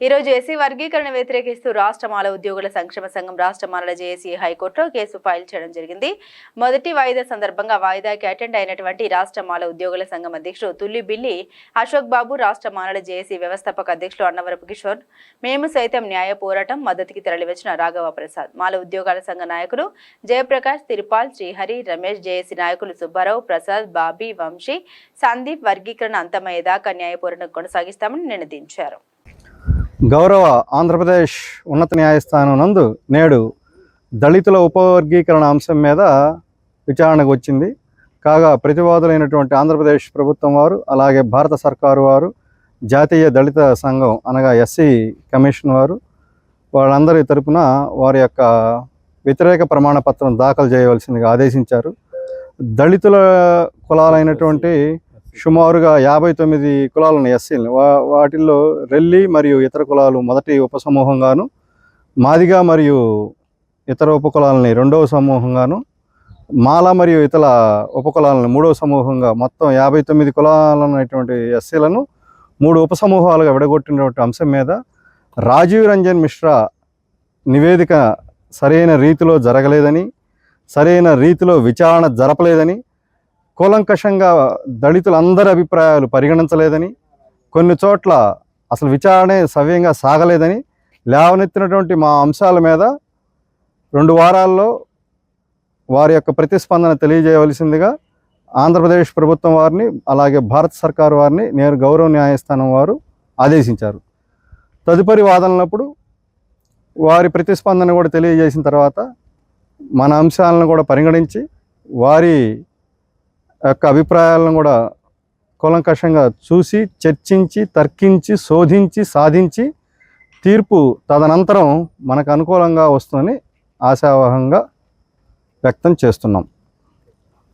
ఈరోజు ఎస్సీ వర్గీకరణ వ్యతిరేకిస్తూ రాష్ట్ర మాల ఉద్యోగుల సంక్షేమ సంఘం రాష్ట్ర మాలల జేఏసీ హైకోర్టులో కేసు ఫైల్ చేయడం జరిగింది. మొదటి వాయిదా సందర్భంగా వాయిదాకి అటెండ్ అయినటువంటి రాష్ట్ర మాల ఉద్యోగుల సంఘం అధ్యక్షుడు తుల్లి బిల్లి అశోక్ బాబు రాష్ట్ర మాలల జేఏసీ వ్యవస్థాపక అధ్యక్షులు అన్నవరపు కిషోర్ మేము సైతం న్యాయ పోరాటం మద్దతుకి తరలివచ్చిన రాఘవ ప్రసాద్. మాల ఉద్యోగాల సంఘ నాయకులు జయప్రకాష్ తిరుపాల్ శ్రీహరి రమేష్ జేఏసీ నాయకులు సుబ్బారావు ప్రసాద్ బాబీ వంశీ సందీప్ వర్గీకరణ అంతమయ్యేదాకా న్యాయ పోరాటం కొనసాగిస్తామని నినదించారు గౌరవ ఆంధ్రప్రదేశ్ ఉన్నత న్యాయస్థానం నందు నేడు దళితుల ఉపవర్గీకరణ అంశం మీద విచారణకు వచ్చింది. కాగా ప్రతివాదులైనటువంటి ఆంధ్రప్రదేశ్ ప్రభుత్వం వారు అలాగే భారత సర్కారు వారు జాతీయ దళిత సంఘం అనగా ఎస్సీ కమిషన్ వారు వాళ్ళందరి తరపున వారి యొక్క వ్యతిరేక ప్రమాణపత్రం దాఖలు చేయవలసిందిగా ఆదేశించారు. దళితుల కులాలైనటువంటి సుమారుగా యాభై తొమ్మిది కులాలను ఎస్సీలు. వా వాటిల్లో రెల్లి మరియు ఇతర కులాలు మొదటి ఉపసమూహంగాను మాదిగా మరియు ఇతర ఉపకులాలని రెండవ సమూహంగాను మాల మరియు ఇతర ఉపకులాలను మూడవ సమూహంగా మొత్తం యాభై తొమ్మిది కులాలైనటువంటి ఎస్సీలను మూడు ఉపసమూహాలుగా విడగొట్టినటువంటి అంశం మీద రాజీవ్ రంజన్ మిశ్రా నివేదిక సరైన రీతిలో జరగలేదని సరైన రీతిలో విచారణ జరపలేదని కూలంకషంగా దళితులందరి అభిప్రాయాలు పరిగణించలేదని కొన్ని చోట్ల అసలు విచారణే సవ్యంగా సాగలేదని లేవనెత్తినటువంటి మా అంశాల మీద రెండు వారాల్లో వారి యొక్క ప్రతిస్పందన తెలియజేయవలసిందిగా ఆంధ్రప్రదేశ్ ప్రభుత్వం వారిని అలాగే భారత సర్కారు వారిని నేను గౌరవ న్యాయస్థానం వారు ఆదేశించారు. తదుపరి వాదనలప్పుడు వారి ప్రతిస్పందన కూడా తెలియజేసిన తర్వాత మన అంశాలను కూడా పరిగణించి వారి యొక్క అభిప్రాయాలను కూడా కూలంకషంగా చూసి చర్చించి తర్కించి శోధించి సాధించి తీర్పు తదనంతరం మనకు అనుకూలంగా వస్తుందని ఆశావహంగా వ్యక్తం చేస్తున్నాం.